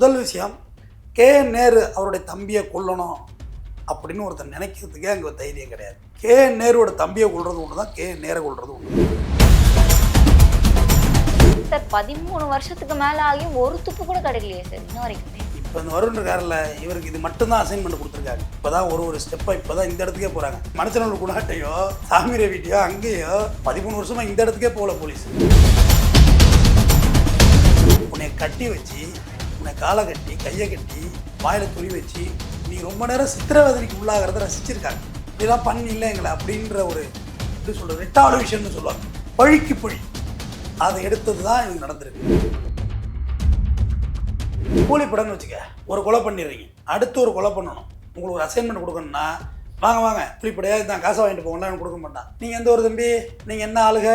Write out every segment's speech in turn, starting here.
முதல் விஷயம் கே. என் நேரு அவருடைய தம்பியை கொல்லணும் அப்படின்னு ஒருத்தர் நினைக்கிறதுக்கே அங்கே தைரியம் கிடையாது. கே. என் நேருவோட தம்பியை கொள்றது ஒன்று தான் கே. என் நேரை கொள்றது ஒன்று சார் பதிமூணு வருஷத்துக்கு மேல ஆகியும் ஒரு துப்பு கூட கிடைக்கலையே சார் இன்ன வரைக்குமே. இப்போ இந்த வருண் இருக்காருல்ல இவருக்கு இது மட்டும்தான் அசைன்மெண்ட் கொடுத்துருக்காரு. இப்போ தான் ஒரு ஒரு ஸ்டெப்பாக இப்போ தான் இந்த இடத்துக்கே போகிறாங்க மனுஷனோட குணாட்டையோ சாமிரை வீட்டையோ அங்கேயோ பதிமூணு வருஷமா இந்த இடத்துக்கே போகல போலீஸ். உன்னை கட்டி வச்சு உன்னை காலை கட்டி கையை கட்டி வாயில் துணி வச்சு நீ ரொம்ப நேரம் சித்திரவதைக்கு உள்ளாகிறத ரசிச்சிருக்காங்க. இதெல்லாம் பண்ணில்ல எங்களை அப்படின்ற ஒரு எப்படி சொல்கிறது ரெட்டாவது விஷயம்னு சொல்லுவாங்க. பழிக்கு பழி. அதை எடுத்தது தான் எனக்கு நடந்திருக்கு. கூலி படம்னு வச்சுக்க ஒரு கொலை பண்ணிடுறீங்க. அடுத்து ஒரு கொலை பண்ணணும். உங்களுக்கு ஒரு அசைன்மெண்ட் கொடுக்கணும்னா வாங்க வாங்க புளிப்படையா தான் காசை வாங்கிட்டு போகலாம் எனக்கு கொடுக்க மாட்டான். நீங்கள் எந்த ஒரு தம்பி? நீங்கள் என்ன ஆளுக?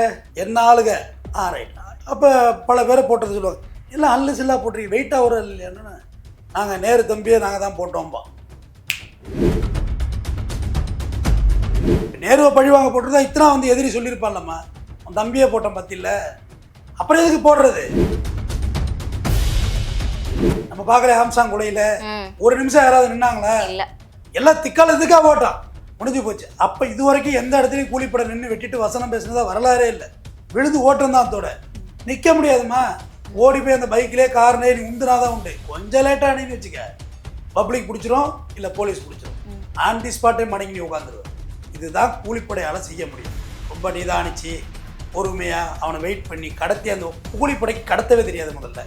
என்ன ஆளுக? ஆ ரைட் அப்போ பல பேரை போட்டது சொல்லுவாங்க. எல்லாம் அல்லு சில்லா போட்டிருக்கீங்க வெயிட்டாக ஒரு இல்லையான்னு நாங்கள் நேரு தம்பியை நாங்கள் தான் போட்டோம்பா. நேருவை பழி வாங்க போட்டிருந்தா இத்தனை வந்து எதிரி சொல்லியிருப்பான்லம்மா. உன் தம்பியை போட்டோம் பத்தியில்ல அப்புறம் எதுக்கு போடுறது? நம்ம பார்க்குற ஹாம்சாங் கொலையில்? ஒரு நிமிஷம் யாராவது நின்னாங்களா? இல்ல. எல்லாம் திக்கால இதுக்கா போட்டான். முடிஞ்சு போச்சு. அப்போ இது வரைக்கும் எந்த இடத்துலையும் கூலிப்பட நின்று வெட்டிட்டு வசனம் பேசுனதா வரலாறே இல்லை. விழுந்து ஓட்டம் தான் அதோட நிற்க முடியாதும்மா. ஓடி போய் அந்த பைக்லேயே கார்னே நீ உந்துனாதான் உண்டு. கொஞ்சம் லேட்டாக அணின்னு வச்சுக்க. பப்ளிக் பிடிச்சிரும் இல்லை போலீஸ் பிடிச்சிரும். ஆன் தி ஸ்பாட்டே மடங்கி நீ உட்காந்துருவேன் இதுதான் கூலிப்படையால் செய்ய முடியும். ரொம்ப நிதானிச்சு பொறுமையாக அவனை வெயிட் பண்ணி கடத்தி அந்த கூலிப்படைக்கு கடத்தவே தெரியாது முதல்ல.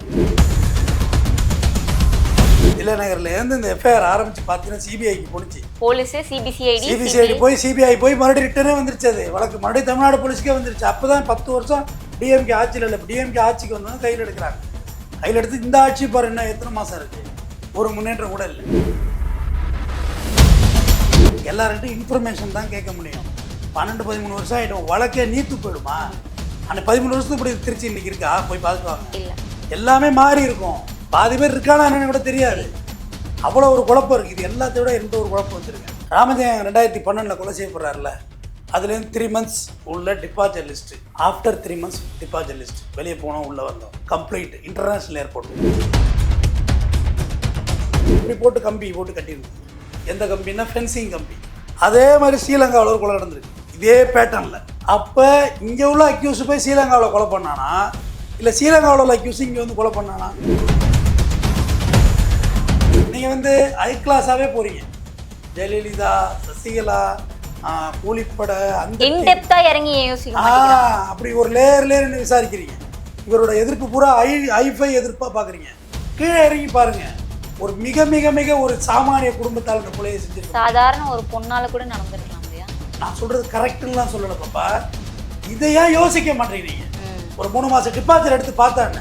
இளைநகர்ல இருந்து இந்த எஃப்ஐஆர் ஆரம்பிச்சு பார்த்தீங்கன்னா சிபிஐக்கு போணுச்சு. போலீஸ் சிபிசிஐடி சிபிசிஐடி போய் சிபிஐ போய் மறுபடியும் ரிட்டனே வந்துருச்சு அது. வழக்கு மறுபடியும் தமிழ்நாடு போலீஸ்க்கே வந்துருச்சு. அப்பதான் பத்து வருஷம் டிஎம்கே ஆட்சியில் இல்லை டிஎம்கே ஆட்சிக்கு வந்தோம் கையில் எடுக்கிறாங்க. கையில் எடுத்து இந்த ஆட்சி பாரு என்ன எத்தனை மாசம் இருக்கு? ஒரு முன்னேற்றம் கூட இல்லை. எல்லார்கிட்டும் இன்ஃபர்மேஷன் தான் கேட்க முடியும். பன்னெண்டு பதிமூணு வருஷம் ஆகிடும் வழக்கே நீத்து போயிடுமா? அந்த பதிமூணு வருஷத்துக்கு இப்படி திருச்சி இன்னைக்கு இருக்கா? போய் பார்த்துட்டு வாங்க. இல்ல. எல்லாமே மாறி இருக்கும். பாதி பேர் இருக்கானா என்னன்னு கூட தெரியாது. அவ்வளோ ஒரு குழப்பம் இருக்குது இது எல்லாத்தை விட எந்த ஒரு குழப்பம் வச்சுருக்கேன் ராமஜெயம் ரெண்டாயிரத்தி பன்னெண்டில் கொலை செய்யப்படுறாருல அதுலேருந்து த்ரீ மந்த்ஸ் உள்ள departure list after three months departure list வெளியே போனோம் உள்ளே வந்தோம் கம்ப்ளீட் இன்டர்நேஷ்னல் ஏர்போர்ட் இப்படி போட்டு கம்பி போட்டு கட்டியிருக்கு எந்த கம்பின்னா ஃபென்சிங் கம்பி. அதே மாதிரி ஸ்ரீலங்காவில் ஒரு கொலை நடந்திருக்கு. இதே பேட்டர்னில் அப்போ இங்கே உள்ள அக்யூஸ் போய் ஸ்ரீலங்காவில் கொலை பண்ணானா? இல்லை ஸ்ரீலங்காவில் உள்ள அக்யூஸ் இங்கே வந்து கொலை பண்ணானா? நீங்கள் வந்து ஹை கிளாஸாகவே போகிறீங்க ஜெயலலிதா சசிகலா கூலிப்படை அந்த இன்டெப்தா இறங்கி யோசிக்க அப்படி ஒரு லேயர் லேயர்னு விசாரிக்கிறீங்க. இவரோட எதிர்ப்பு பூரா ஐ ஐஃபை எதிர்ப்பாக பார்க்குறீங்க கீழே இறங்கி பாருங்க. ஒரு மிக மிக மிக ஒரு சாமானிய குடும்பத்தால் இந்த கொலையை செஞ்சிருக்காங்க சாதாரண ஒரு பொண்ணால கூட நடந்திருக்கலாம் இல்லையா? நான் சொல்றது கரெக்டுலாம் சொல்லல பாப்பா. இதை ஏன் யோசிக்க மாட்டேங்கிறீங்க. ஒரு மூணு மாசம் டிபார்ச்சர் எடுத்து பார்த்தானே?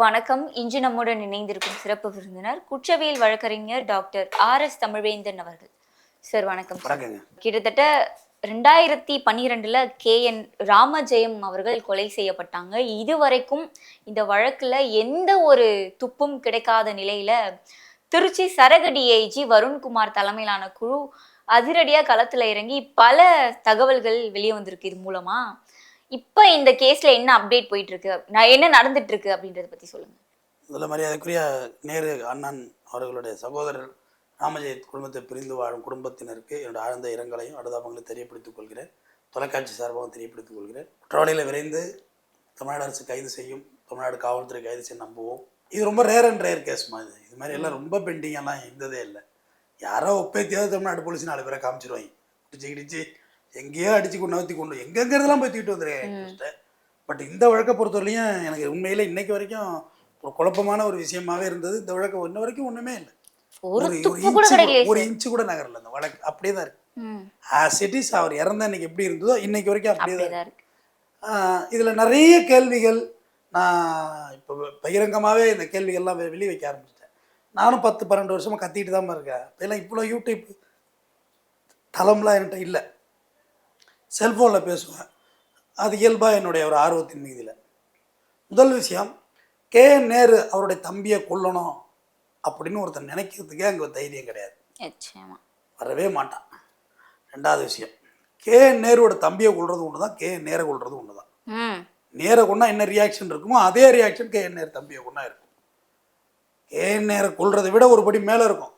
வணக்கம். இன்று நம்முடன் இணைந்திருக்கும் சிறப்பு விருந்தினர் குற்றவியல் வழக்கறிஞர் டாக்டர் ஆர் எஸ் தமிழ்வேந்தன் அவர்கள். சார் வணக்கம் கிட்டத்தட்ட ரெண்டாயிரத்தி பன்னிரெண்டுல கே. என். ராமஜெயம் அவர்கள் கொலை செய்யப்பட்டாங்க. இதுவரைக்கும் இந்த வழக்குல எந்த ஒரு துப்பும் கிடைக்காத நிலையில திருச்சி சரகடி ஐஜி வருண்குமார் தலைமையிலான குழு அதிரடியா களத்துல இறங்கி பல தகவல்கள் வெளியே வந்திருக்கு இது மூலமா இப்போ இந்த கேஸில் என்ன அப்டேட் போயிட்டு இருக்கு நான் என்ன நடந்துட்டு இருக்கு அப்படின்றத பற்றி சொல்லுங்க. இதில் மரியாதைக்குரிய நேரு அண்ணன் அவர்களுடைய சகோதரர் ராமஜெயத் குடும்பத்தை பிரிந்து வாழும் குடும்பத்தினருக்கு என்னோட ஆழ்ந்த இரங்கலையும் அனுதாபங்களையும் தெரியப்படுத்திக் கொள்கிறேன். தொலைக்காட்சி சார்பாகவும் தெரியப்படுத்திக் கொள்கிறேன். குற்றவாளிகளை விரைந்து தமிழ்நாடு அரசு கைது செய்யும் தமிழ்நாடு காவல்துறை கைது செய்ய நம்புவோம். இது ரொம்ப ரேர் அண்ட் ரேர் கேஸ்மா இது? இது மாதிரி எல்லாம் ரொம்ப பெண்டிங்கெல்லாம் இருந்ததே இல்லை. யாரோ ஒப்பேத்தியாவது தமிழ்நாடு போலீஸ் நாலு பேரை காமிச்சிருவாங்க. இடிச்சு கிடிச்சு எங்கேயோ அடிச்சு கொண்டு நகர்த்தி கொண்டு எங்கெங்கிறதெல்லாம் போய் தூக்கிட்டு வந்துருக்கேன் பட் இந்த வழக்கை பொறுத்தவரையிலையும் எனக்கு உண்மையில இன்னைக்கு வரைக்கும் ஒரு குழப்பமான ஒரு விஷயமாவே இருந்தது. இந்த வழக்கு இன்ன வரைக்கும் ஒண்ணுமே இல்லை. ஒரு ஒரு இன்ச்சு கூட நகரல அந்த வழக்கு. அப்படியே தான் இருக்கு. ஆஸ் இட் இஸ் அவர் இறந்த அன்னைக்கு எப்படி இருந்ததோ இன்னைக்கு வரைக்கும் அப்படியே தான் இருக்கு. இதில் நிறைய கேள்விகள் நான் இப்போ பகிரங்கமாகவே இந்த கேள்விகள்லாம் வெளிய வைக்க ஆரம்பிச்சிட்டேன். நானும் பத்து பன்னெண்டு வருஷமாக கத்திட்டு தான் இருக்கேன். இப்போலாம் இவ்வளோ யூடியூப் தளம்லாம் என்கிட்ட இல்லை. செல்ஃபோனில் பேசுவேன். அது இயல்பாக என்னுடைய ஒரு ஆர்வத்தின் மீதில். முதல் விஷயம் கே. என். நேரு அவருடைய தம்பியை கொல்லணும் அப்படின்னு ஒருத்தன் நினைக்கிறதுக்கே அங்கே தைரியம் கிடையாது. வரவே மாட்டான். ரெண்டாவது விஷயம் கே. நேருவோட தம்பியை கொள்வது ஒன்று தான் கே நேரை கொள்வது ஒன்று தான் நேரை கொண்டா என்ன ரியாக்ஷன் இருக்குமோ அதே ரியாக்ஷன் கே. என். நேர் தம்பியை கொண்டா இருக்கும். கே. என். நேரை கொள்றதை விட ஒரு படி மேலே இருக்கும்.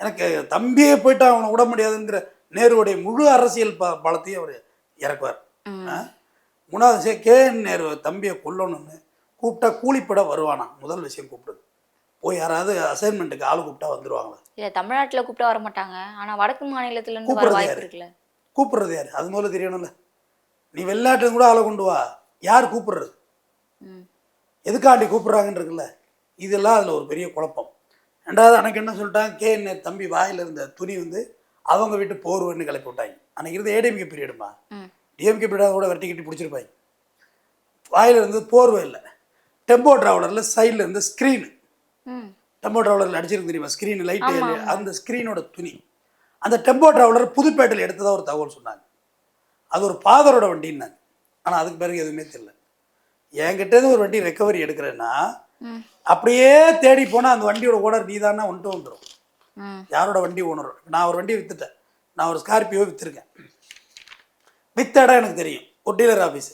எனக்கு தம்பியே போயிட்டு அவனை விட முடியாதுங்கிற நேருவுடைய முழு அரசியல் ப பலத்தையும் அவர் இறக்குவார்? மூணாவது விஷயம் கே என் நேரு தம்பியை கொல்லணும்னு கூப்பிட்டா கூலிப்பட வருவானா? முதல் விஷயம் கூப்பிடுது. போய் யாராவது அசைன்மெண்ட்டுக்கு ஆள் கூப்பிட்டா வந்துருவாங்களா? இல்ல தமிழ்நாட்டுல கூப்பிட்டா வர மாட்டாங்க ஆனா வடக்கு மாநிலத்துல கூப்பிடுறது யாரு? கூப்பிடுறது யார்? அது முதல்ல தெரியணும்ல. நீ வெளிநாட்டுல கூட ஆளை கொண்டு வா. யார் கூப்பிடுறது? எதுக்காண்டி கூப்பிடுறாங்கன்னு இருக்குல்ல. இதெல்லாம் அதில் ஒரு பெரிய குழப்பம். ரெண்டாவது அன்னைக்கு என்ன சொல்லிட்டாங்க? கே என்ன தம்பி வாயில் இருந்த துணி வந்து அவங்க வீட்டு போர்வன்னு கிளப்பி விட்டாங்க. அன்னைக்கு இருந்த ஏடிஎம்கே பீரியடுமா டிஎம்கே பீரியடாக கூட வெட்டி கட்டி பிடிச்சிருப்பாங்க. வாயில் இருந்து போர்வை இல்லை. டெம்போ ட்ராவலரில் சைடில் இருந்து ஸ்க்ரீனு டெம்போ ட்ராவலரில் அடிச்சிருக்கு தெரியுமா? ஸ்க்ரீன் லைட் அந்த ஸ்க்ரீனோட துணி. அந்த டெம்போ ட்ராவலர் புதுப்பேட்டையில் எடுத்ததா ஒரு தகவல் சொன்னாங்க. அது ஒரு ஃபாதரோட வண்டின்னாங்க. ஆனால் அதுக்கு பிறகு எதுவுமே தெரியல. என்கிட்டேருந்து ஒரு வண்டி ரெக்கவரி எடுக்கிறேன்னா அப்படியே தேடி போனால் அந்த வண்டியோட ஓனர் நீ தானே வந்துட்டு வந்துடும் யாரோட வண்டி ஓனர்? நான் ஒரு வண்டியை விற்றுட்டேன் நான் ஒரு ஸ்கார்பியோ விற்றுருக்கேன் வித்த இடம் எனக்கு தெரியும். ஒரு டீலர் ஆஃபீஸ்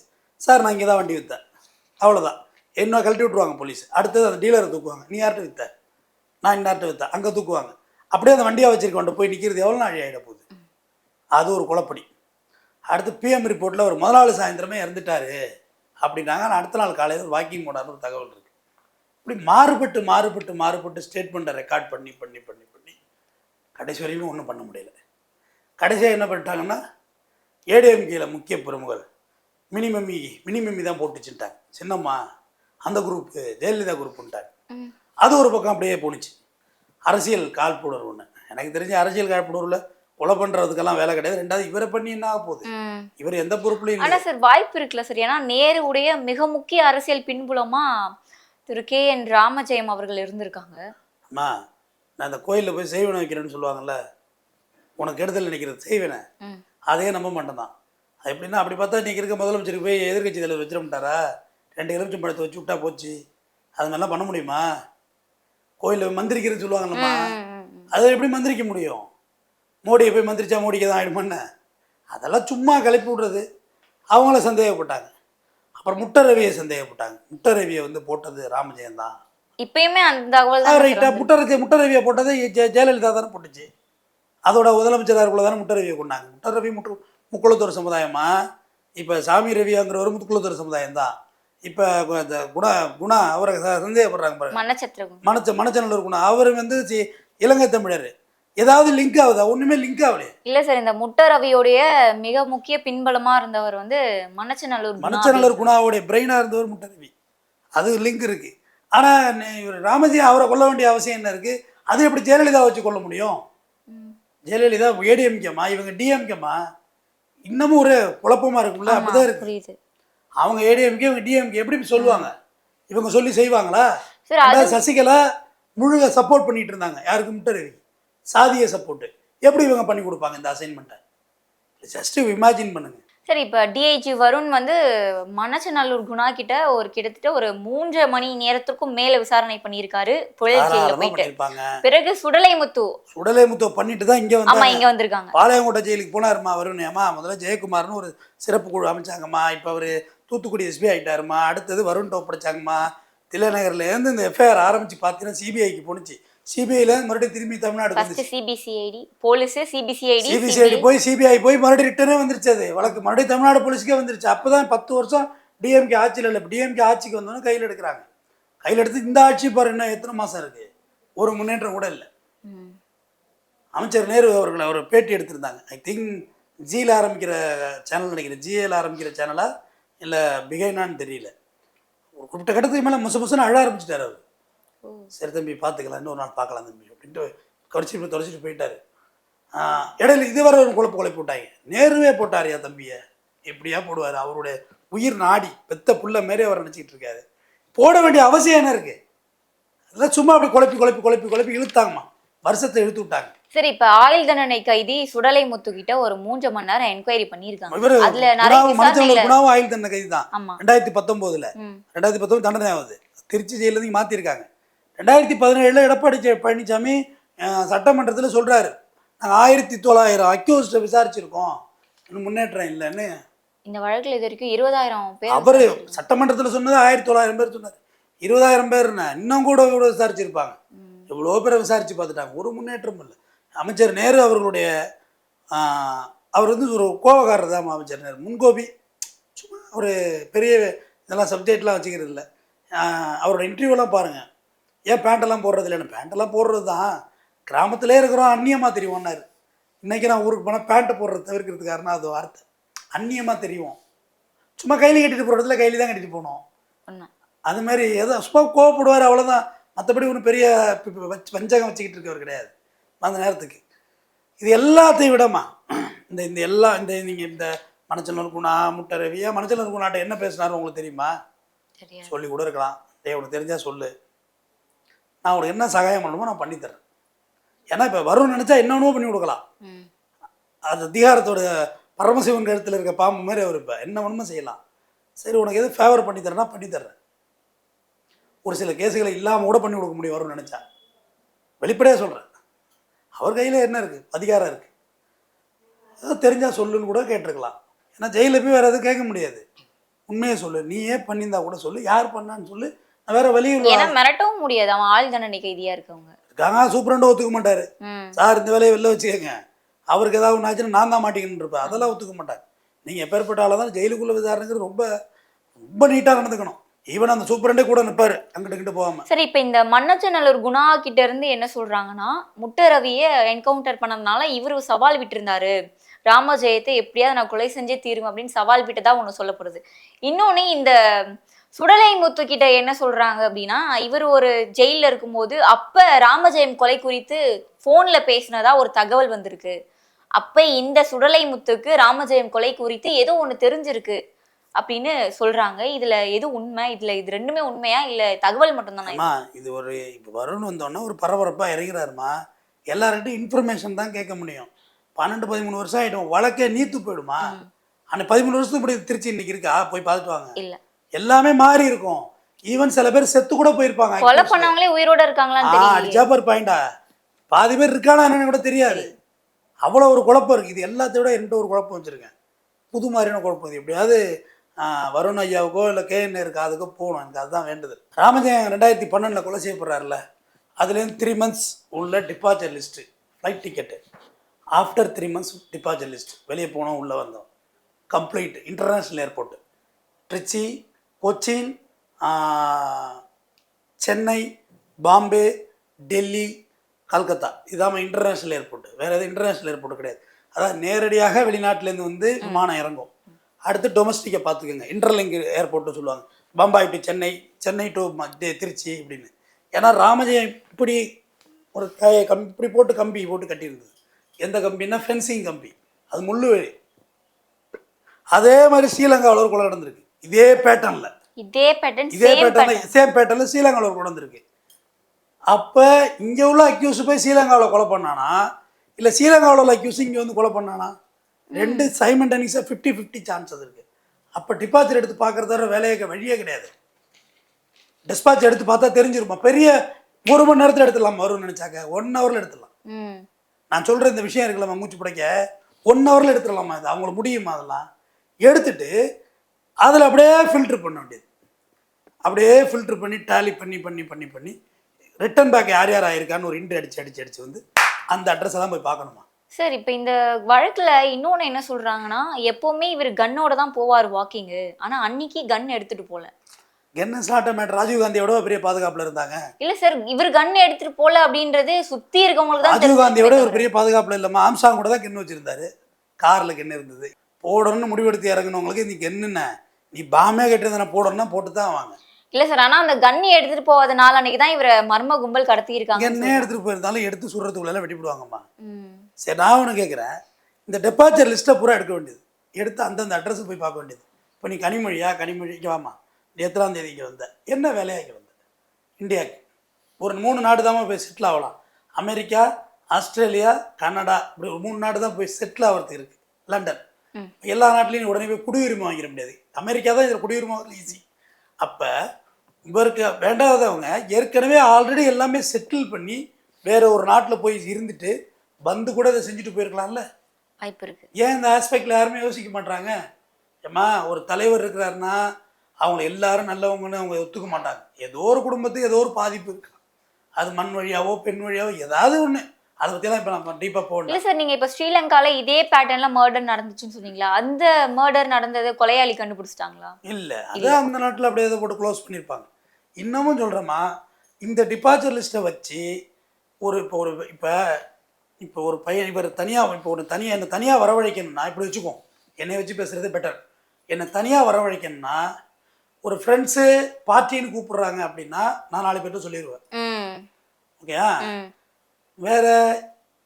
சார் நான் இங்கே தான் வண்டி விற்றேன் அவ்வளோதான் என்ன கழட்டி விட்ருவாங்க போலீஸ் அடுத்தது அந்த டீலரை தூக்குவாங்க. நீ யார்கிட்ட வித்த? நான் இன்னார்ட்ட விற்றேன் அங்கே தூக்குவாங்க. அப்படியே அந்த வண்டியாக வச்சிருக்கவன்ட்ட போய் நிற்கிறது எவ்வளோ நாள் ஆகிட போகுது? அது ஒரு குழப்படி. அடுத்து பிஎம் ரிப்போர்ட்டில் ஒரு முதலாளி சாயந்தரமே இறந்துட்டாரு அப்படின்னாங்க. ஆனால் அடுத்த நாள் காலையில் வாக்கிங் போனார்னு ஒரு தகவல் இருக்குது இப்படி மாறுபட்டு மாறுபட்டு மாறுபட்டு ஸ்டேட்மெண்ட்டை ரெக்கார்ட் பண்ணி பண்ணி பண்ணி கடைசி வரையிலும் ஒன்றும் பண்ண முடியல. கடைசியாக என்ன பண்ணிட்டாங்கன்னா ஏடிஎம்கேல முக்கிய பிரமுகர் மினிமம்மி மினிமம்மி தான் போட்டுச்சுட்டாங்க சின்னம்மா அந்த குரூப்பு ஜெயலலிதா குரூப்புன்ட்டாங்க அது ஒரு பக்கம் அப்படியே போணுச்சு. அரசியல் காழ்ப்புணர்வு ஒன்று எனக்கு தெரிஞ்ச அரசியல் காழ்ப்புணர்வில் கொலை பண்ணுறதுக்கெல்லாம் வேலை கிடையாது. ரெண்டாவது இவரை பண்ணி என்ன ஆக போகுது? இவர் எந்த பொறுப்புலையும் ஆனா சார் வாய்ப்பு இருக்குல்ல சார். ஏன்னா நேருடைய மிக முக்கிய அரசியல் பின்புலமா திரு கே என் ராமஜெயம் அவர்கள் இருந்திருக்காங்க. அம்மா நான் அந்த கோயிலில் போய் செய்வனை வைக்கிறேன்னு சொல்லுவாங்கல்ல உனக்கு கெடுதல் நினைக்கிறது செய்வேனே. அதையே நம்ப மாட்டேன் தான் அது எப்படின்னா அப்படி பார்த்தா இன்றைக்கி இருக்க முதலமைச்சருக்கு போய் எதிர்க்கட்சி தலைவர் வச்சிடமாட்டாரா? ரெண்டு எலுமிச்சம் பழத்தை வச்சு விட்டா போச்சு. அது மாதிரிலாம் பண்ண முடியுமா? கோயிலில் மந்திரிக்கிறதுன்னு சொல்லுவாங்கல்லம்மா. அதை எப்படி மந்திரிக்க முடியும்? மோடியை போய் மந்திரிச்சா மோடிக்கு தான் ஆயிடுமான்னு? அதெல்லாம் சும்மா கிளப்பி விடுறது. அவங்கள சந்தேகப்பட்டாங்க. அப்புறம் முட்டை ரவியை சந்தேகப்பட்டாங்க. முட்டை ரவியை வந்து போட்டது ராமஜெயம் தான் இப்பயுமே அந்த தகவல் தான் ரைட்டா முட்டரவி முட்டரவியை போட்டது ஜெயலலிதா தானே போட்டுச்சு. அதோட முதலமைச்சராக இருக்குள்ள தானே முட்டரவியை கொண்டாங்க. முட்டரவி முட்டு முக்குளத்தூர் சமுதாயமா? இப்போ சாமி ரவிங்கிறவர் முக்குளத்தூர் சமுதாயம் தான் இப்போ இந்த குணா குணா அவரை சந்தேகப்படுறாங்க பாருங்க. மனச்ச மனச்சநல்லூர் குணா அவர் வந்து இலங்கை தமிழர். ஏதாவது லிங்க் ஆகுதா? ஒன்றுமே லிங்க் ஆகலையே. இல்ல சார் இந்த முட்டை ரவியோடைய மிக முக்கிய பின்பலமா இருந்தவர் வந்து மணச்சநல்லூர் குணா. மனச்சநல்லூர் குணாவுடைய பிரெயினாக இருந்தவர் முட்டரவி அது லிங்க் இருக்குது ஆனால் இவர் ராமஜி அவரை கொல்ல வேண்டிய அவசியம் என்ன இருக்குது அது எப்படி ஜெயலலிதா வச்சு கொள்ள முடியும். ஜெயலலிதா ஏடிஎம்கேமா இவங்க டிஎம்கேமா இன்னமும் ஒரு குழப்பமா இருக்கும்ல? அப்படிதான் இருக்கு. அவங்க ஏடிஎம்கே இவங்க டிஎம்கே எப்படி சொல்லுவாங்க? இவங்க சொல்லி செய்வாங்களா? சசிகலா முழுக சப்போர்ட் பண்ணிட்டு இருந்தாங்க. யாருக்கு? முட்டரவி. சாதிய சப்போர்ட் எப்படி இவங்க பண்ணி கொடுப்பாங்க இந்த அசைன்மெண்ட்டை ஜஸ்ட் இமேஜின் பண்ணுங்க. சரி இப்ப டிஐஜி வருண் வந்து மணச்சநல்லூர் குணா கிட்ட ஒரு கிட்டத்தட்ட ஒரு மூன்றரை மணி நேரத்திற்கும் மேல விசாரணை பண்ணியிருக்காரு புழல் ஜெயில போயிட்டு. பிறகு சுடலை முத்து சுடலை முத்துவ பண்ணிட்டு தான் இங்க ஆமா வந்து இங்க வந்திருக்காங்க. பாளையங்கோட்டை ஜெயிலுக்கு போனாருமா வருண்? ஏமா முதல்ல ஜெயக்குமார்னு ஒரு சிறப்பு குழு அமைச்சாங்கம்மா. இப்போ அவர் தூத்துக்குடி எஸ்பி ஆயிட்டாருமா. அடுத்தது வருண் ஒப்படைச்சாங்கம்மா தில்லைநகர்லேருந்து இந்த எஃப்ஐஆர் ஆரம்பிச்சு பார்த்தீங்கன்னா சிபிஐக்கு போணுச்சு. சிபிஐல மறுபடியும் திரும்பி Tamil Nadu first CBCID police CBCID CBCID போய் சிபிஐ போய் மறுபடியும் ரிட்டனே வந்துருச்சு அது. வழக்கு மறுபடியும் தமிழ்நாடு போலீஸ்க்கே வந்துருச்சு. அப்பதான் பத்து வருஷம் டிஎம்கே ஆட்சியில் இல்லை டிஎம்கே ஆட்சிக்கு வந்தோன்னே கையில் எடுக்கிறாங்க. கையில் எடுத்து இந்த ஆட்சி பாரு இன்னும் எத்தனை மாதம் இருக்கு? ஒரு முன்னேற்றம் கூட இல்லை. அமைச்சர் நேரு அவர்கள் அவர் பேட்டி எடுத்திருந்தாங்க. ஐ திங்க் ஜியில் ஆரம்பிக்கிற சேனல் நினைக்கிறேன். ஜிஏல ஆரம்பிக்கிற சேனலா இல்லை பிகைனான்னு தெரியல. ஒரு குறிப்பிட்ட கட்டத்துக்கு மேலே முச முசன்னு அழ ஆரம்பிச்சிட்டாரு அவர். சரி தம்பி பார்த்துக்கலாம். இன்னொரு நாள் பார்க்கலாம் தம்பி அப்படின்ட்டு குறைச்சிட்டு தொலைச்சிட்டு போயிட்டாரு. இடையில இதுவரை ஒரு குழப்ப குழப்பி விட்டாங்க. நேருவே போட்டாரியா தம்பியை? எப்படியா போடுவார்? அவருடைய உயிர் நாடி பெத்த புள்ள மாரி அவர் நினச்சிக்கிட்டு இருக்காரு. போட வேண்டிய அவசியம் என்ன இருக்கு? அதெல்லாம் சும்மா அப்படி குழப்பி குழப்பி குழப்பி குழப்பி இழுத்தாங்கம்மா. வருஷத்தை இழுத்து விட்டாங்க. சரி இப்ப ஆயுள் தண்டனை கைதி சுடலை முத்து கிட்ட ஒரு மூன்று மணி நேரம் என்கொயரி பண்ணிருக்காங்க அதுல நிறைய குணாவும் ஆயுள் தண்டனை கைது தான். ரெண்டாயிரத்தி பத்தொம்போதுல. ம். ரெண்டாயிரத்தி பத்தொன்பது தண்டனை ஆகுது. திருச்சி ஜெயிலேருந்து மாற்றிருக்காங்க ரெண்டாயிரத்தி பதினேழுல எடப்பாடி பழனிசாமி சட்டமன்றத்தில் சொல்றாரு. நாங்கள் ஆயிரத்தி தொள்ளாயிரம் அக்யூஸ்ட்டை விசாரிச்சிருக்கோம். இன்னும் முன்னேற்றம் இல்லைன்னு. இந்த வழக்குல இது வரைக்கும் இருபதாயிரம் பேர் அவர் சட்டமன்றத்தில் சொன்னது ஆயிரத்தி தொள்ளாயிரம் பேர் சொன்னார். இருபதாயிரம் பேர்னா இன்னும் கூட கூட விசாரிச்சிருப்பாங்க. எவ்வளோ பேரை விசாரிச்சு பார்த்துட்டாங்க. ஒரு முன்னேற்றமும் இல்லை. அமைச்சர் நேரு அவர்களுடைய அவர் வந்து ஒரு கோபக்காரர் தான் அமைச்சர் நேரு. முன்கோபி. சும்மா ஒரு பெரிய இதெல்லாம் சப்ஜெக்ட்லாம் வச்சுக்கிறது இல்லை. அவரோட இன்டர்வியூலாம் பாருங்கள் ஏன் பேண்டெல்லாம் போடுறது இல்லைன்னு பேண்டெல்லாம் போடுறது தான் கிராமத்திலே இருக்கிறோம் அந்நியமாக தெரியும்னாரு இன்றைக்கி நான் ஊருக்கு போனால் பேண்ட்டை போடுறது தவிர்க்கிறதுக்காரனா அது வார்த்தை. அந்நியமாக தெரியும். சும்மா கையில் கட்டிட்டு போகிற இடத்துல கையில் தான் கட்டிட்டு போகணும். அது மாதிரி ஏதோ சும்மா கோவப்படுவார் அவ்வளோதான் மற்றபடி ஒன்றும் பெரிய வஞ்சகம் வச்சுக்கிட்டு இருக்கவர் கிடையாது. அந்த நேரத்துக்கு. இது எல்லாத்தையும் விடமா? இந்த இந்த எல்லா இந்த நீங்கள் இந்த மனச்சல் குணா முட்டை ரவியா மனச்சல் குணாட்ட என்ன பேசினாரு உங்களுக்கு தெரியுமா? சொல்லி கூட இருக்கலாம் டேய் உனக்கு தெரிஞ்சால் சொல்லு. நான் உனக்கு என்ன சகாயம் பண்ணணுமோ நான் பண்ணித்தரேன் ஏன்னா இப்போ வரும்னு நினச்சா என்னென்னமோ பண்ணி கொடுக்கலாம். அது அதிகாரத்தோட பரமசிவன் கழுத்தில் இருக்க பாம்பு மாதிரி அவர் இப்போ என்ன வேணுமோ செய்யலாம். சரி உனக்கு எது ஃபேவர் பண்ணி தரேன்னா பண்ணி தர்றேன் ஒரு சில கேஸுகளை இல்லாமல் கூட பண்ணி கொடுக்க முடியும் வரும்னு நினச்சா. வெளிப்படையாக சொல்கிறேன் அவர் கையில் என்ன இருக்குது அதிகாரம் இருக்குது ஏதோ தெரிஞ்சால் சொல்லுன்னு கூட கேட்டிருக்கலாம். ஏன்னா ஜெயிலில் போய் வேறு எதுவும் கேட்க முடியாது. உண்மையை சொல்லு. நீ ஏன் பண்ணியிருந்தா கூட சொல்லு. யார் பண்ணான்னு சொல்லு. வேறு வழியில் ஏன்னா மிரட்டவும் முடியாது. அவன் ஆயுள் தண்டனை கைதியா இருக்கவங்க. இருக்காங்க சூப்பரண்டும் ஒத்துக்க மாட்டார். சார் இந்த வேலையை வெளில வச்சுக்கோங்க. அவருக்கு ஏதாவது ஒன்று ஆச்சுன்னா நான் தான் மாட்டிக்கணுன்னு இருப்பேன். அதெல்லாம் ஒத்துக்க மாட்டாங்க நீங்கள் எப்பேற்பட்ட ஆளாக தான் ஜெயிலுக்குள்ள விசாரணைங்கிறது ரொம்ப ரொம்ப நீட்டாக நடந்துக்கணும். ஈவன் அந்த சூப்பரண்டே கூட நிற்பார் அங்கிட்டு இங்கிட்டு போகாமல் சரி இப்ப இந்த மன்னச்சநல்லூர் குணா கிட்ட இருந்து என்ன சொல்றாங்கன்னா முட்டை ரவிய என்கவுண்டர் பண்ணதுனால இவரு சவால் விட்டிருந்தாரு. ராமஜெயத்தை எப்படியாவது நான் கொலை செஞ்சே தீரும் அப்படின்னு சவால் விட்டதா ஒண்ணு சொல்லப்படுது. இன்னொன்னு இந்த சுடலை முத்து கிட்ட என்ன சொல்றாங்க அப்படின்னா இவர் ஒரு ஜெயில்ல இருக்கும்போது அப்ப ராமஜெயம் கொலை குறித்து போன்ல பேசினதா ஒரு தகவல் வந்திருக்கு. அப்ப இந்த சுடலை முத்துக்கு ராமஜெயம் கொலை குறித்து ஏதோ ஒண்ணு தெரிஞ்சிருக்கு அப்படின்னு சொல்றாங்க. இதுல எது உண்மை? இதுல இது ரெண்டுமே உண்மையா? இல்ல தகவல் மட்டும்தானா இது? ஒரு இப்போ வரும்னு வந்தோடனே ஒரு பரபரப்பாக இறங்கிறாருமா? எல்லார்கிட்டையும் இன்ஃபர்மேஷன் தான் கேட்க முடியும். பன்னெண்டு பதிமூணு வருஷம் ஆகிடும் வழக்கே நீத்து போயிடுமா? அந்த பதிமூணு வருஷத்துக்கு இப்படி திருச்சி இன்னைக்கு இருக்கா? போய் பார்த்துட்டு வாங்க. இல்ல. எல்லாமே மாறி இருக்கும். ஈவன் சில பேர் செத்து கூட போயிருப்பாங்க. கொலை பண்ணவங்களே உயிரோட இருக்காங்களான்னு ஆ அடிச்சா பாரு பாயிண்டா. பாதி பேர் இருக்கானா என்னன்னு கூட தெரியாது. அவ்வளோ ஒரு குழப்பம் இருக்குது இது எல்லாத்தையும் விட என்கிட்ட ஒரு குழப்பம் வச்சுருக்கேன். புது மாதிரியான குழப்பம் இது. எப்படியாவது வருண் ஐயாவுக்கோ இல்லை கேஎன் இருக்கா அதுக்கோ போகணும். எனக்கு அதுதான் வேண்டுது. ராமஜெயம் ரெண்டாயிரத்தி பன்னெண்டில் கொலை செய்யப்படுறாருல. அதுலேருந்து த்ரீ மந்த்ஸ் உள்ள departure list flight ticket after three months departure list வெளியே போனோம் உள்ளே வந்தோம். Complete international airport Trichy Cochin Chennai Bombay Delhi Calcutta. இதாம international airport வேறு எதுவும் இன்டர்நேஷ்னல் ஏர்போர்ட் கிடையாது. அதாவது நேரடியாக வெளிநாட்டிலேருந்து வந்து விமானம் இறங்கும். அடுத்து டொமஸ்டிக்கை பார்த்துக்கோங்க. இன்டர்லிங்க் ஏர்போர்ட்னு சொல்லுவாங்க. பம்பாய் டு சென்னை சென்னை டு திருச்சி இப்படின்னு. ஏன்னா ராமஜெயம் இப்படி ஒரு க- கம் இப்படி போட்டு கம்பி போட்டு கட்டியிருந்தது. எந்த கம்பின்னா ஃபென்சிங் கம்பி. அது முள்ளுவெளி. அதே மாதிரி ஸ்ரீலங்காவில் ஒரு கொலை நடந்திருக்கு. இதே பேட்டர்னில் இதே பேட்டர்ன் இதே சேம் பேட்டர்ல பேட்டர்ன் சேம் பேட்டர்ல ஸ்ரீலங்காவில் கொண்டு வந்திருக்கு அப்போ இங்கே உள்ள அக்யூஸ் போய் ஸ்ரீலங்காவில் கொலை பண்ணானா? இல்லை ஸ்ரீலங்காவில் உள்ள அக்யூஸ் இங்கே வந்து கொலை பண்ணானா? ரெண்டு சைமண்டனிக்ஸாக ஃபிஃப்டி ஃபிஃப்டி சான்சஸ் இருக்குது அப்போ டிபாச்சர் எடுத்து பார்க்குறத தவிர வேலையே வழியே கிடையாது. டிஸ்பாச் எடுத்து பார்த்தா தெரிஞ்சிருமா? பெரிய ஒரு மணி நேரத்தில் எடுத்துடலாம் வரும்னு நினச்சாக்க. ஒன் ஹவரில் எடுத்துடலாம். நான் சொல்கிற இந்த விஷயம் இருக்குல்லம்மா மூச்சு பிடிக்க. ஒன் ஹவரில் எடுத்துடலாமா இது? அவங்களுக்கு முடியுமா அதெல்லாம்? எடுத்துட்டு அதில் அப்படியே ஃபில்டர் பண்ண வேண்டியது. அப்படியே ஃபில்டர் பண்ணி டேலி பண்ணி பண்ணி பண்ணி பண்ணி ரிட்டன் பேக் யார் யார் ஆயிருக்கான்னு ஒரு இன்ட்ரி அடிச்சு அடிச்சு அடிச்சு வந்து அந்த அட்ரஸை தான் போய் பார்க்கணுமா? சார் இப்போ இந்த வழக்குல இன்னொன்னு என்ன சொல்றாங்கன்னா எப்பவுமே இவர் கன்னோட தான் போவார் வாக்கிங்கு ஆனா அன்னைக்கு கன் எடுத்துட்டு போல. என்ன ஸ்லாட்ட மேட் ராஜீவ் காந்தியோட பெரிய பாதுகாப்பில் இருந்தாங்க. இல்ல சார் இவர் கன் எடுத்துட்டு போல அப்படின்றது சுத்தி இருக்கவங்களுக்கு தான் ராஜீவ் காந்தியோட தெரிஞ்சிருக்குமே ஒரு பெரிய பாதுகாப்பில் இல்லாமல் ஆம்சாங் கூட தான் கென்னு வச்சிருந்தாரு. காரில் கென்னு இருந்தது. போடணும்னு முடிவெடுத்து இறங்குனவங்களுக்கு இன்னைக்கு என்னென்ன நீ பாமே கட்டிருந்தா போடணும்னா போட்டு தான் வாங்க. இல்ல சார் ஆனா அந்த கன் எடுத்துட்டு போகாத நாள் அன்னைக்கு தான் இவரை மர்ம கும்பல் கடத்தி இருக்காங்க என்ன எடுத்துகிட்டு போயிருந்தாலும் எடுத்து சுடுறதுக்குள்ள வெட்டிவிடுவாங்கம்மா. சரி நான் ஒன்று கேட்குறேன் இந்த டெபாச்சர் லிஸ்ட்டை பூரா எடுக்க வேண்டியது. எடுத்து அந்தந்த அட்ரஸுக்கு போய் பார்க்க வேண்டியது. இப்போ நீ கனிமொழியா? கனிமொழிக்கு வாமா எத்தனாம் தேதி இங்கே வந்த? என்ன வேலையாக இங்கே வந்த? இந்தியாவுக்கு ஒரு மூணு நாடு தான் போய் செட்டில் ஆகலாம். அமெரிக்கா ஆஸ்திரேலியா கனடா இப்படி ஒரு மூணு நாடு தான் போய் செட்டில் ஆகிறதுக்கு இருக்குது லண்டன். எல்லா நாட்டிலையும் உடனே போய் குடியுரிமை வாங்கிட முடியாது. அமெரிக்கா தான் இதில் குடியுரிமை ஈஸி அப்போ இவருக்கு வேண்டாதவங்க ஏற்கனவே ஆல்ரெடி எல்லாமே செட்டில் பண்ணி வேற ஒரு நாட்டில் போய் இருந்துட்டு வந்து கூட இதை செஞ்சுட்டு போயிருக்கலாம்ல? வாய்ப்பு இருக்கு. ஏன் இந்த ஆஸ்பெக்டில் யாருமே யோசிக்க மாட்டாங்க ஏம்மா ஒரு தலைவர் இருக்கிறாருன்னா அவங்க எல்லாரும் நல்லவங்கன்னு அவங்க ஒத்துக்க மாட்டாங்க. ஏதோ ஒரு குடும்பத்துக்கு ஏதோ ஒரு பாதிப்பு இருக்கு அது மண் வழியாவோ பெண் வழியாவோ ஏதாவது ஒன்று அதை பற்றிலாம் இப்போ நம்ம டீப்பாக போகணும் இல்ல சார் நீங்க இப்ப ஸ்ரீலங்கால இதே பேட்டர்ன்ல மர்டர் நடந்துச்சுன்னு சொன்னீங்களா? அந்த மர்டர் நடந்ததை கொலையாளி கண்டுபிடிச்சிட்டாங்களா? இல்லை அதான் அந்த நாட்டில் அப்படியே இதை போட்டு க்ளோஸ் பண்ணியிருப்பாங்க இன்னமும் சொல்கிறேம்மா இந்த டிபார்ச்சர் லிஸ்ட்டை வச்சு ஒரு இப்போ ஒரு இப்போ இப்போ ஒரு பையன் இவர் தனியாக இப்போ ஒரு தனியாக என்னை தனியாக வரவழைக்கணும்னா இப்படி வச்சுக்கோ என்னை வச்சு பேசுகிறது பெட்டர் என்னை தனியாக வரவழைக்கணும்னா ஒரு ஃப்ரெண்ட்ஸு பார்ட்டின்னு கூப்பிடுறாங்க அப்படின்னா நான் நாலு பேர்ட்ட சொல்லிடுவேன் ஓகேயா வேற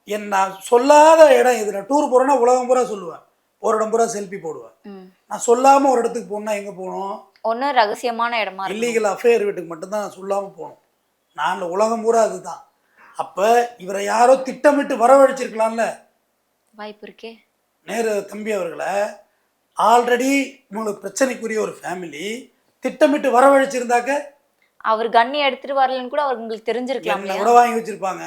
என் நான் சொல்லாத இடம் நான் டூர் போகிறேன்னா உலகம் பூரா சொல்லுவேன் ஒரு இடம் பூரா செல்ஃபி போடுவேன் நான் சொல்லாமல் ஒரு இடத்துக்கு போகணுன்னா எங்கே போகணும்? ஒண்ணு ரகசியமான இடமா இல்லீகல் அஃபேர் வீட்டுக்கு மட்டும்தான் நான் சொல்லாமல் போகணும். நான் உலகம் பூரா அதுதான். அப்போ இவரை யாரோ திட்டமிட்டு வரவழைச்சிருக்கலாம்ல. வாய்ப்பு இருக்கே. நேரு தம்பி அவர்களை ஆல்ரெடி உங்களுக்கு பிரச்சனைக்குரிய ஒரு ஃபேமிலி திட்டமிட்டு வரவழைச்சிருந்தாக்க அவர் கண்ணி எடுத்துட்டு வரலன்னு கூட அவர் உங்களுக்கு தெரிஞ்சிருக்கலாம் கூட வாங்கி வச்சிருப்பாங்க.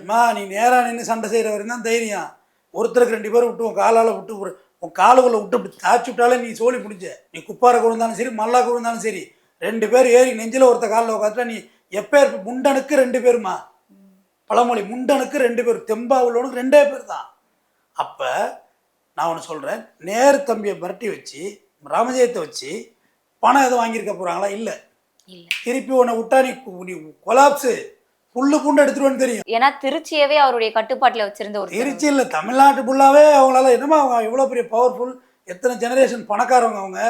அம்மா நீ நேரா நின்று சண்டை செய்கிற வரைக்கும் தான் தைரியம்? ஒருத்தருக்கு ரெண்டு பேரும் விட்டு உன் காலால் விட்டு உன் காலுக்குள்ள விட்டு இப்படி தாச்சு விட்டாலே நீ சோழி முடிஞ்ச நீ குப்பாரை கொண்டாலும் சரி மல்லா கொண்டாலும் சரி ரெண்டு பேர் ஏறி நெஞ்சில் ஒருத்த காலில் உட்காந்துட்டா நீ எப்பேர் முண்டனுக்கு ரெண்டு பேருமா? பழமொழி முண்டனுக்கு ரெண்டு பேர் தெம்பா உள்ளவனுக்கு ரெண்டே பேர் தான் அப்போ நான் ஒன்று சொல்கிறேன் நேரு தம்பியை மிரட்டி வச்சு ராமஜெயத்தை வச்சு பணம் எதுவும் வாங்கியிருக்க போகிறாங்களா இல்லை. திருப்பி உன்னை விட்டா நீ கொலாப்ஸு புல்லு புண்டு எடுத்துருவேன்னு தெரியும். ஏன்னா திருச்சியவே அவருடைய கட்டுப்பாட்டுல வச்சிருந்த ஒரு தெரு. திருச்சி இல்லை தமிழ்நாட்டு ஃபுல்லாகவே அவங்களால என்னமா அவங்க இவ்வளோ பெரிய பவர்ஃபுல் எத்தனை ஜெனரேஷன் பணக்காரவங்க அவங்க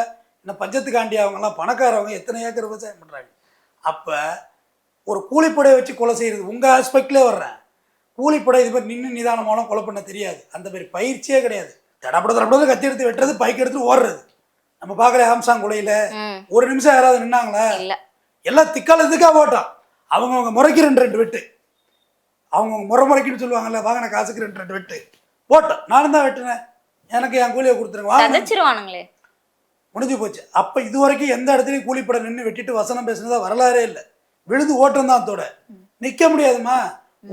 என்ன பஞ்சத்துக்காண்டி அவங்கெல்லாம் பணக்காரவங்க எத்தனை ஏக்கர் விவசாயம் பண்ணுறாங்க அப்போ ஒரு கூலிப்படையை வச்சு கொலை செய்கிறது உங்கள் ஆஸ்பெக்ட்லேயே வர்றேன். கூலிப்படை இது மாதிரி நின்று நிதானமாலாம் கொலை பண்ண தெரியாது. அந்த மாதிரி பயிற்சியே கிடையாது. தடப்பட தடப்பட கத்தி எடுத்து வெட்டுறது பைக் எடுத்து ஓடுறது. நம்ம பார்க்குற ஆம்சாங் கொலையில் ஒரு நிமிஷம் யாராவது நின்னாங்களா? இல்ல. எல்லாம் திக்காலத்துக்காக போட்டான். அவங்கவுங்க முறைக்கு ரெண்டு ரெண்டு வெட்டு. அவங்கவுங்க முறை முறைக்குன்னு சொல்லுவாங்கல்ல வாங்கின காசுக்கு ரெண்டு ரெண்டு வெட்டு. போட்டோம் நானும் தான் வெட்டினேன். எனக்கு என் கூலியை கொடுத்துருங்க முடிஞ்சு போச்சு. அப்போ இது வரைக்கும் எந்த இடத்துலையும் கூலிப்படை நின்று வெட்டிட்டு வசனம் பேசுனதா வரலாறே இல்லை. விழுந்து ஓட்டம் தான் அதோட நிற்க முடியாதும்மா.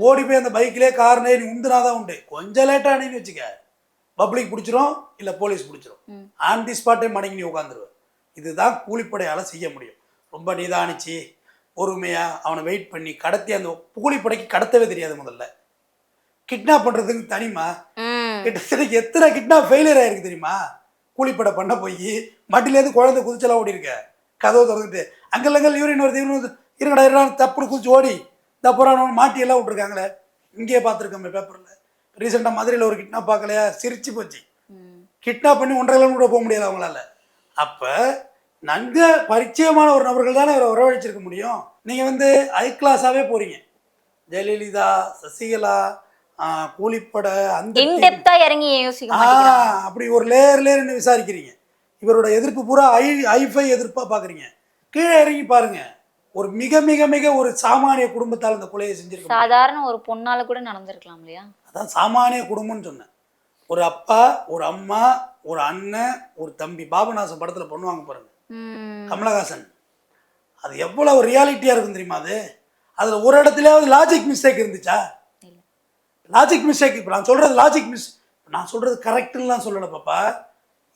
ஓடி போய் அந்த பைக்லேயே கார்னே நீ உந்துனாதான் உண்டு. கொஞ்சம் லேட்டாக நீன்னு வச்சுக்க. பப்ளிக் பிடிச்சிரும் இல்லை போலீஸ் பிடிச்சிரும். ஆன் தி ஸ்பாட்டே மடங்கி நீ உட்காந்துருவ. இதுதான் கூலிப்படையால் செய்ய முடியும். ரொம்ப நிதானிச்சு பொறுமையாக அவனை வெயிட் பண்ணி கடத்தி அந்த கூலிப்படைக்கு கடத்தவே தெரியாது முதல்ல. கிட்னாப் பண்ணுறதுக்கு தனிமா? கிட்டத்தட்ட எத்தனை கிட்னாப் ஃபெயிலியர் ஆயிருக்கு தெரியுமா? கூலிப்படை பண்ண போய் மட்டிலேருந்து குழந்தை குதிச்சலாம் ஓடி இருக்க கதவை திறந்துட்டு அங்கல்லங்கள் யூரின் வருது இவனு இருங்கடா இருடா தப்புன்னு குதிச்சு ஓடி. இந்த புறாணம் மாட்டி எல்லாம் விட்ருக்காங்களே இங்கேயே பார்த்துருக்கோமே பேப்பரில் ரீசெண்டாக மதுரையில் ஒரு கிட்னாப் பார்க்கலையா? சிரிச்சு போச்சு. கிட்னாப் பண்ணி ஒன்றரை கிலோமீட்டர் கூட போக முடியாது அவங்களால. அப்போ நன்க பரிச்சயமான ஒரு நபர்கள் தானே அவரை வரவழைச்சிருக்க முடியும். நீங்கள் வந்து ஹை கிளாஸாகவே போகிறீங்க ஜெயலலிதா சசிகலா கூலிப்படை அந்த இறங்கி யோசிக்க ஆ மாட்டேங்கிறாங்க? அப்படி ஒரு லேயர் லேயர்னு விசாரிக்கிறீங்க. இவரோட எதிர்ப்பு பூரா ஐ ஐஃபை எதிர்ப்பாக பார்க்குறீங்க கீழே இறங்கி பாருங்க. ஒரு மிக மிக மிக ஒரு சாமானிய குடும்பத்தால் இந்த கொலையை செஞ்சிருக்க சாதாரண ஒரு பொண்ணால கூட நடந்திருக்கலாம் இல்லையா? அதான் சாமானிய குடும்பம்னு சொன்னேன். ஒரு அப்பா ஒரு அம்மா ஒரு அண்ணன் ஒரு தம்பி. பாபநாசம் படத்தில் பண்ணுவாங்க பாருங்க. கமலஹாசன். அது எவ்வளோ ரியாலிட்டியாக இருக்கும் தெரியுமா அது? அதில் ஒரு இடத்துலயாவது லாஜிக் மிஸ்டேக் இருந்துச்சா. லாஜிக் மிஸ்டேக் இப்போ நான் சொல்கிறது லாஜிக் மிஸ் நான் சொல்கிறது கரெக்டுலாம் சொல்லலை பாப்பா.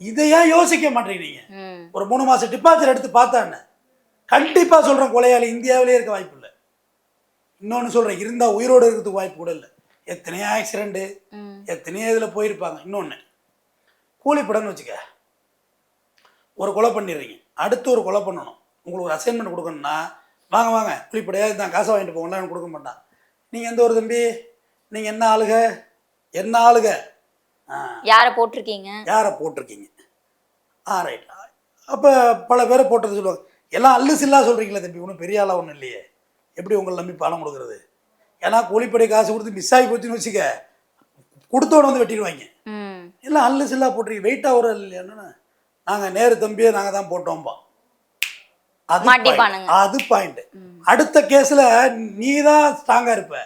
இதை ஏன் யோசிக்க மாட்டேங்கிறீங்க? ஒரு மூணு மாதம் டிபார்ச்சர் எடுத்து பார்த்தான்னு. கண்டிப்பாக சொல்கிறேன் கொலையாளி இந்தியாவிலே இருக்க வாய்ப்பு இல்லை. இன்னொன்று சொல்கிறேன் இருந்தால் உயிரோடு இருக்கிறதுக்கு வாய்ப்பு கூட இல்லை. எத்தனையோ ஆக்சிடெண்ட்டு எத்தனையோ இதில் போயிருப்பாங்க. இன்னொன்று கூலிப்படம்னு வச்சுக்க. ஒரு கொலை பண்ணிடுறீங்க. அடுத்து ஒரு கொலை பண்ணணும். உங்களுக்கு ஒரு அசைன்மெண்ட் கொடுக்கணும்னா வாங்க வாங்க கூலிப்படையா தான் காசை வாங்கிட்டு போங்கலாம் எனக்கு கொடுக்க மாட்டான் நீங்கள் எந்த ஒரு தம்பி? நீங்கள் என்ன ஆளுக? என்ன ஆளுக? யார போட்டிருக்கீங்க? யாரை போட்டிருக்கீங்க? ஆ ரைட் அப்போ பல பேரை போட்டது சொல்லுவாங்க. எல்லாம் அல்லு சில்லா சொல்கிறீங்களே தம்பி ஒன்றும் பெரிய ஆளாக ஒன்றும் இல்லையே. எப்படி உங்களை நம்பி பணம் கொடுக்குறது? ஏன்னா கூலிப்படை காசு கொடுத்து மிஸ் ஆகி போச்சுன்னு வச்சுக்க கொடுத்தோட வந்து வெட்டிடுவாங்க. ம். எல்லாம் அல்லு சில்லா போட்டிருக்கு வெயிட்டாக வரும் இல்லையான்னு நாங்கள் நேரு தம்பியை நாங்கள் தான் போட்டோம்பா. அது. அது பாயிண்ட் அடுத்த கேஸில் நீ தான் ஸ்ட்ராங்காக இருப்ப.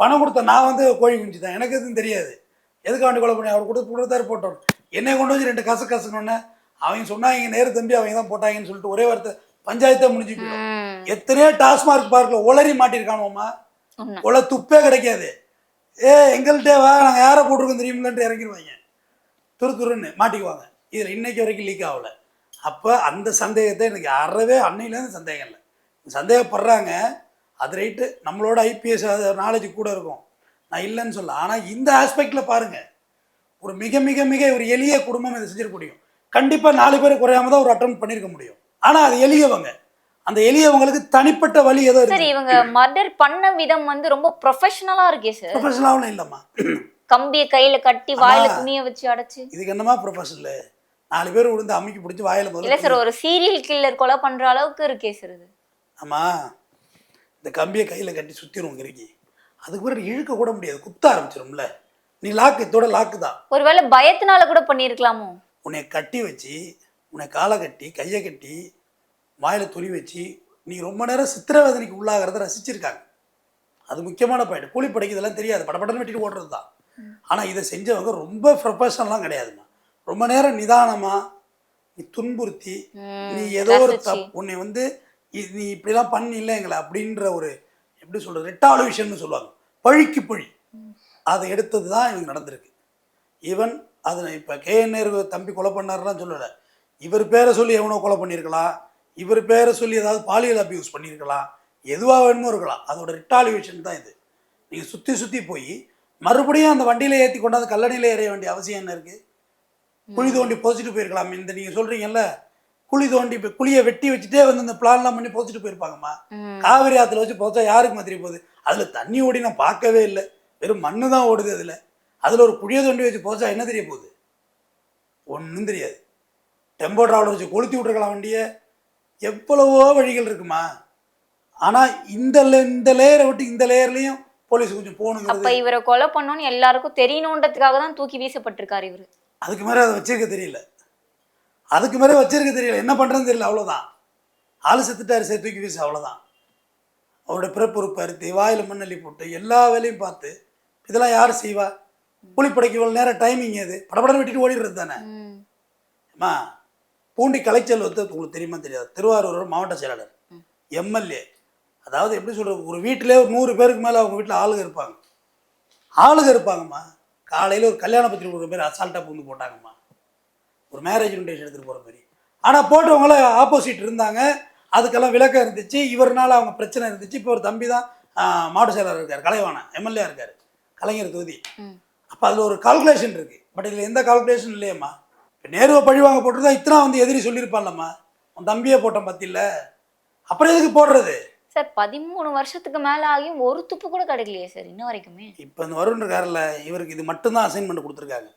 பணம் கொடுத்த நான் வந்து கோழி குஞ்சு தான் எனக்கு எதுவும் தெரியாது. எதுக்கு அவன் கொலை பண்ணி? அவர் கொடுத்து கொடுத்தாரு போட்டோம். என்னை கொண்டு வந்து ரெண்டு கசு கசுனோடனே அவங்க சொன்னாங்க நேரு தம்பி அவங்க தான் போட்டாங்கன்னு சொல்லிட்டு ஒரே வார்த்தை பஞ்சாயத்தே முடிஞ்சு போயிடும். எத்தனையோ டாஸ்மார்க் பார்க்கில் உளறி மாட்டிருக்கானோமா உண்மை. உள்ள துப்பே கிடைக்காது. ஏ எங்கள்கிட்ட வா நாங்கள் யாரை போட்டிருக்கோம் தெரியுமில்லன்ட்டு இறங்கிடுவாங்க துரு துருன்னு மாட்டிக்குவாங்க. இதில் இன்னைக்கு வரைக்கும் லீக் ஆகல. அப்போ அந்த சந்தேகத்தை எனக்கு அறவே அன்னையிலேருந்து சந்தேகம் இல்லை. சந்தேகப்படுறாங்க. அது ரைட்டு நம்மளோட ஐபிஎஸ் நாலேஜ் கூட இருக்கும். நான் இல்லைன்னு சொல்ல ஆனால் இந்த ஆஸ்பெக்டில் பாருங்கள் ஒரு மிக மிக மிக ஒரு எளிய குடும்பம் இதை செஞ்சிட முடியும். கண்டிப்பாக நாலு பேர் குறையாம தான் ஒரு அட்டம் பண்ணியிருக்க முடியும். ஆனால் அது எளியவங்க. அந்த எளியவங்களுக்கு தனிப்பட்ட வழி ஏதோ சார் இவங்க மர்டர் பண்ண விதம் வந்து ரொம்ப ப்ரொஃபஷனலா இருக்கே சார். ப்ரொஃபஷனலாகவும் இல்லைம்மா. கம்பிய கையில கட்டி வாயில. துணிய வச்சு அடைச்சு. இதுக்கு என்னமா ப்ரொஃபஷனல் நாலு பேர் விழுந்து அமுக்கி பிடிச்சி வாயில இல்ல முதல்ல சார் ஒரு சீரியல் கில்லர் கொலை பண்ற அளவுக்கு இருக்கே சார் இது. ஆமா. இந்த கம்பியை கையில் கட்டி சுற்றிடும் கிறுக்கி அதுக்கு பிறகு இழுக்க கூட முடியாது குத்த ஆரம்பிச்சிடும்ல நீ லாக்கு இதோட லாக்கு தான். ஒருவேளை பயத்தினால கூட பண்ணியிருக்கலாமோ உன்னை கட்டி வச்சு உன்னை காலை கட்டி கையை கட்டி வாயில துணி வச்சு நீ ரொம்ப நேரம் சித்திரவேதனைக்கு உள்ளாகிறத ரசிச்சிருக்காங்க. அது முக்கியமான பாயிண்ட் கூலிப்படைக்கு இதெல்லாம் தெரியாது. படபடன்னு வெட்டிட்டு ஓடுறது தான் ஆனால் இதை செஞ்சவங்க ரொம்ப ப்ரொஃபஷனலாம் கிடையாதும்மா. ரொம்ப நேரம் நிதானமா நீ துன்புறுத்தி நீ ஏதோ ஒரு. தப் உன்னை வந்து நீ இப்படிலாம் பண்ணில எங்களை அப்படின்ற ஒரு எப்படி சொல்றது ரெட்டாலுவேஷன் சொல்லுவாங்க. பழிக்கு பழி. அதை எடுத்தது தான் இவங்க நடந்திருக்கு. ஈவன் அது இப்போ கேஎன்ஆர் தம்பி கொலை பண்ணாருலாம் சொல்லலை. இவர் பேரை சொல்லி எவனோ கொலை பண்ணியிருக்கலாம் இவர் பேரை சொல்லி ஏதாவது பாலியல் அபியூஸ் பண்ணியிருக்கலாம் எதுவாக வேணுமோ இருக்கலாம். அதோட ரிட்டாலிவேஷன் தான் இது. நீங்கள் சுற்றி சுற்றி போய் மறுபடியும் அந்த வண்டியில் ஏற்றி கொண்டாந்து கல்லணையில் ஏற வேண்டிய அவசியம் என்ன இருக்குது குழி தோண்டி புதைச்சிட்டு போயிருக்கலாம். இந்த நீங்கள் சொல்கிறீங்கல்ல குழி தோண்டி இப்போ குழியை வெட்டி வச்சுட்டே வந்து இந்த பிளான்லாம் பண்ணி புதைச்சிட்டு போயிருப்பாங்கம்மா. காவிரி ஆற்றுல வச்சு புதைச்சா யாருக்கு தெரிய போகுது? அதில் தண்ணி ஓடி நான் பார்க்கவே இல்லை. வெறும் மண்ணு தான் ஓடுது அதில். அதில் ஒரு குழியை தோண்டி வச்சு புதைச்சா என்ன தெரிய போகுது? ஒன்றும் தெரியாது. டெம்போ டிராவலர் வச்சு கொளுத்தி விட்ருக்கலாம் வண்டியை. எவ்வளவோ வழிகள் இருக்குமா. ஆனால் இந்த இந்த லேயரை விட்டு இந்த லேயர்லேயும் போலீஸ் கொஞ்சம் அப்ப போகணுங்கிறது இவரை கொலை பண்ணணும்னு எல்லாருக்கும் தெரியணுன்றதுக்காக தான் தூக்கி வீசப்பட்டிருக்காரு இவரு. அதுக்கு மேலே அதை வச்சிருக்க தெரியல. அதுக்கு மேலே வச்சிருக்க தெரியல. என்ன பண்ணுறதுன்னு தெரியல அவ்வளோதான் ஆள் செத்துட்டாரு சரி தூக்கி வீசு அவ்வளோதான் அவரோட பிறப்புறுப்பு அறுத்து வாயில் மண்ணள்ளி போட்டு எல்லா வேலையும் பார்த்து இதெல்லாம் யார் செய்வா? கூலிப்படைக்கு இவ்வளோ நேரம் டைமிங் அது படபடன்னு வெட்டிட்டு ஓடிடுறது தானே. அம்மா பூண்டி கலைச்சல் வந்து உங்களுக்கு தெரியுமா தெரியாது. திருவாரூர் மாவட்ட செயலாளர் எம்எல்ஏ. அதாவது எப்படி சொல்கிறது ஒரு வீட்டிலே ஒரு நூறு பேருக்கு மேலே அவங்க வீட்டில் ஆளுங்க இருப்பாங்க. ஆளுங்க இருப்பாங்கம்மா. காலையில் ஒரு கல்யாண பத்திரிக்கை ஒரு பேர் அசால்ட்டாக பூந்து போட்டாங்கம்மா. ஒரு மேரேஜ் இன்விடேஷன் எடுத்துகிட்டு போகிற மாதிரி. ஆனால் போட்டவங்கள ஆப்போசிட் இருந்தாங்க. அதுக்கெல்லாம் விளக்கம் இருந்துச்சு. இவர்னால அவங்க பிரச்சனை இருந்துச்சு. இப்போ ஒரு தம்பி தான் மாவட்ட செயலாளர் இருக்கார். கலைவாணன் எம்எல்ஏ இருக்கார். கலைஞர் தொகுதி. அப்போ அதில் ஒரு கால்குலேஷன் இருக்குது பட் இதில் எந்த கால்குலேஷன் இல்லையம்மா. இப்போ நேருவை பழிவாங்க போட்டிருந்தா இத்தனை வந்து எதிரி சொல்லியிருப்பான்லம்மா. உன் தம்பியே போட்டேன் பத்தியில். அப்புறம் எதுக்கு போடுறது? சார் பதிமூணு வருஷத்துக்கு மேல ஆகியும் ஒரு துப்பு கூட கிடைக்கலையே சார் இன்ன வரைக்குமே. இப்போ இந்த வருண் இருக்கார்ல இவருக்கு இது மட்டும்தான் அசைன்மெண்ட் கொடுத்துருக்காங்க.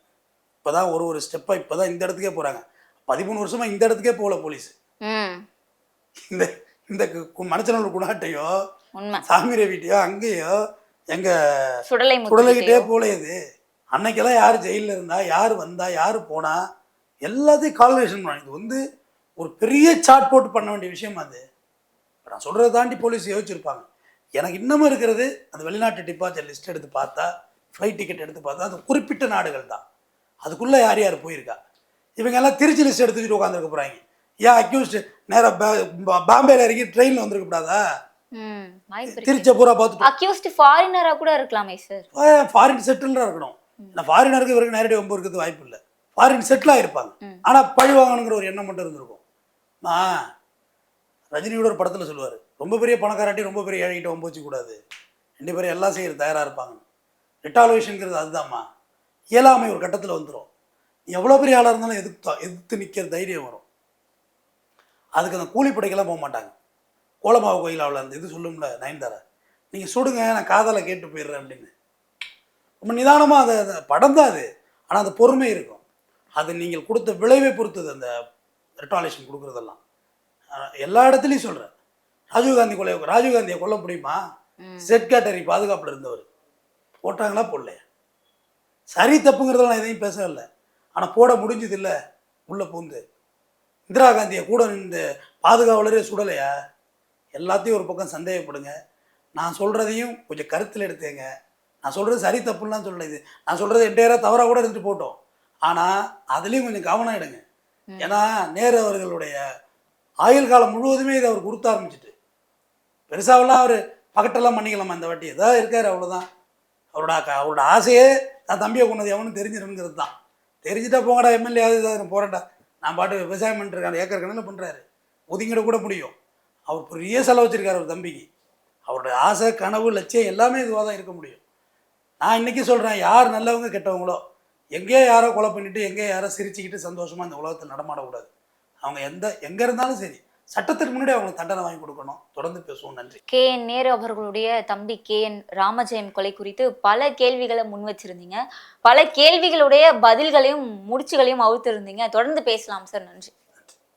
இப்போ தான் ஒரு ஒரு ஸ்டெப்பாக இப்போ தான் இந்த இடத்துக்கே போகிறாங்க பதிமூணு வருஷமாக இந்த இடத்துக்கே போகல போலீஸ். இந்த இந்த மணச்சநல்லூர் குணாட்டையோ உண்மை. சாமிரை வீட்டையோ அங்கேயோ எங்கள் சுடலை சுடலைக்கிட்டே முத்து போல இது. அன்னைக்கெல்லாம் யார் ஜெயிலில் இருந்தா யார் வந்தா யார் போனா எல்லாத்தையும் கால்குலேஷன் பண்ண இது வந்து ஒரு பெரிய சார்ட் போட்டு பண்ண வேண்டிய விஷயம் அது. நான் சொல்கிறத தாண்டி போலீஸ் யோசிச்சிருப்பாங்க. எனக்கு இன்னமும் இருக்கிறது அந்த வெளிநாட்டு டிபார்ச்சர் லிஸ்ட் எடுத்து பார்த்தா ஃப்ளைட் டிக்கெட் எடுத்து பார்த்தா அது குறிப்பிட்ட நாடுகள் தான். அதுக்குள்ளே யார் யார் போயிருக்கா? இவங்க எல்லாம் திருச்சி லிஸ்ட் எடுத்து வச்சுட்டு உட்காந்துருக்க போகிறாங்க ஏன் அக்யூஸ்ட் நேராக பாம்பேல இறங்கி ட்ரெயினில் வந்திருக்க கூடாதா? திருச்சியை பூரா பார்த்துட்டு அக்யூஸ்ட் ஃபாரினரா கூட இருக்கலாமே சார் ஃபாரின் செட்டில்டாக இருக்கணும். இந்த ஃபாரினருக்கு இவருக்கு நேரடி வம்பு இருக்கிறது வாய்ப்பு இல்லை. ஃபாரின் செட்டில் ஆகிருப்பாங்க. ஆனால் பழி வாங்கணுங்கிற ஒரு எண்ணம் மட்டும் இருந்திருக்கும். ஆ ரஜினியோட ஒரு படத்தில் சொல்லுவார் ரொம்ப பெரிய பணக்காராட்டி ரொம்ப பெரிய ஏழைகிட்ட வம்பு வச்சுக்கூடாது. ரெண்டு பேரும் எல்லாம் செய்கிற தயாராக இருப்பாங்க ரிட்டாலுவேஷனுங்கிறது அதுதாம்மா. இயலாமை ஒரு கட்டத்தில் வந்துடும் எவ்வளோ பெரிய ஆளாக இருந்தாலும் எதிர்த்து எதிர்த்து நிற்கிற தைரியம் வரும். அதுக்கு அந்த கூலிப்படைக்கெல்லாம் போக மாட்டாங்க. கோலமாவு கோயிலாவில் அந்த இது சொல்லும்ல நயன்தாரா நீங்கள் சுடுங்க நான் காதலை கேட்டு போயிடுறேன் அப்படின்னு. ரொம்ப நிதானமாக அதை படம் தான் அது. ஆனால் அந்த பொறுமை இருக்கும். அது நீங்கள் கொடுத்த விளைவை பொறுத்தது அந்த ரெட்டாலேஷன் கொடுக்குறதெல்லாம். எல்லா இடத்துலையும் சொல்கிறேன் ராஜீவ்காந்தி கொலை ராஜீவ்காந்தியை கொல்ல முடியுமா? செட் கேட்டரி பாதுகாப்பில் இருந்தவர். போட்டாங்களா? போடலையா? சரி தப்புங்கிறதெல்லாம் நான் எதையும் பேசவில்லை. ஆனால் போட முடிஞ்சது இல்லை உள்ளே பூந்து. இந்திரா காந்தியை கூட நின்று பாதுகாவலரே சுடலையா? எல்லாத்தையும் ஒரு பக்கம் சந்தேகப்படுங்க. நான் சொல்கிறதையும் கொஞ்சம் கருத்தில் எடுத்துங்க நான் சொல்கிறது சரி தப்புலாம் சொல்லல. இது நான் சொல்கிறது என்டையராக தவறாக கூட இருந்துட்டு போட்டோம். ஆனால் அதுலேயும் கொஞ்சம் கவனம் எடுங்க. ஏன்னா நேரு அவர்களுடைய ஆயுள் காலம் முழுவதுமே இதை அவர் கொடுத்த ஆரம்பிச்சிட்டு. பெருசாவெல்லாம் அவர் பகட்டெல்லாம் பண்ணிக்கலாமா இந்த வாட்டி? ஏதாவது இருக்கார் அவ்வளோதான் அவரோட க- அவரோட ஆசையே நான் தம்பியை கொண்டது எவனும் தெரிஞ்சிருங்கிறது தான். தெரிஞ்சுட்டா போங்கடா எம்எல்ஏ ஆகுது போகிறேன்டா நான் பாட்டு விவசாயம் பண்ணிருக்கேன் ஏக்கர் கணக்கில் பண்ணுறாரு ஒதுங்கிட கூட முடியும். அவர் பெரிய செலவு வச்சிருக்காரு அவர் தம்பிக்கு. அவருடைய ஆசை கனவு லட்சியம் எல்லாமே இதுவாக தான் இருக்க முடியும். நான் இன்றைக்கி சொல்கிறேன் யார் நல்லவங்க கெட்டவங்களோ எங்கேயோ யாரோ கொலை பண்ணிட்டு எங்கேயோ யாரோ சிரிச்சுக்கிட்டு சந்தோஷமாக இந்த உலகத்தில் நடமாடக்கூடாது. அவங்க எந்த எங்கே இருந்தாலும் சரி சட்டத்திற்கு முன்னாடி அவங்களுக்கு தண்டனை வாங்கி கொடுக்கணும். தொடர்ந்து பேசுவோம். நன்றி. கே என் நேரு அவர்களுடைய தம்பி கே என் ராமஜெயம் கொலை குறித்து பல கேள்விகளை முன் வச்சிருந்தீங்க. பல கேள்விகளுடைய பதில்களையும் முடிச்சுகளையும் அவுத்திருந்தீங்க. தொடர்ந்து பேசலாம் சார். நன்றி.